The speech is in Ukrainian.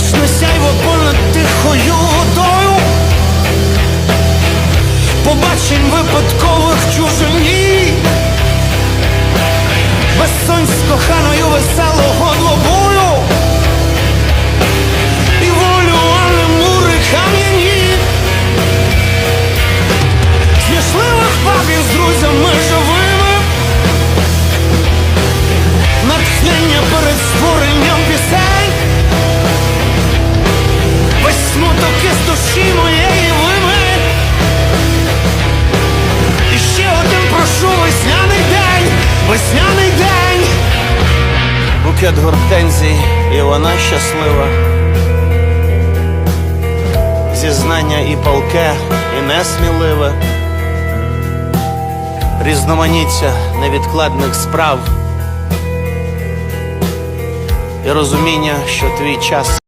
Вічне сяйво понад тихою водою. Побачень випадкових чужині Безсонь з коханою веселого Букет гортензій, і вона щаслива. Зізнання і палке, і несміливе. Різноманіття невідкладних справ. І розуміння, що твій час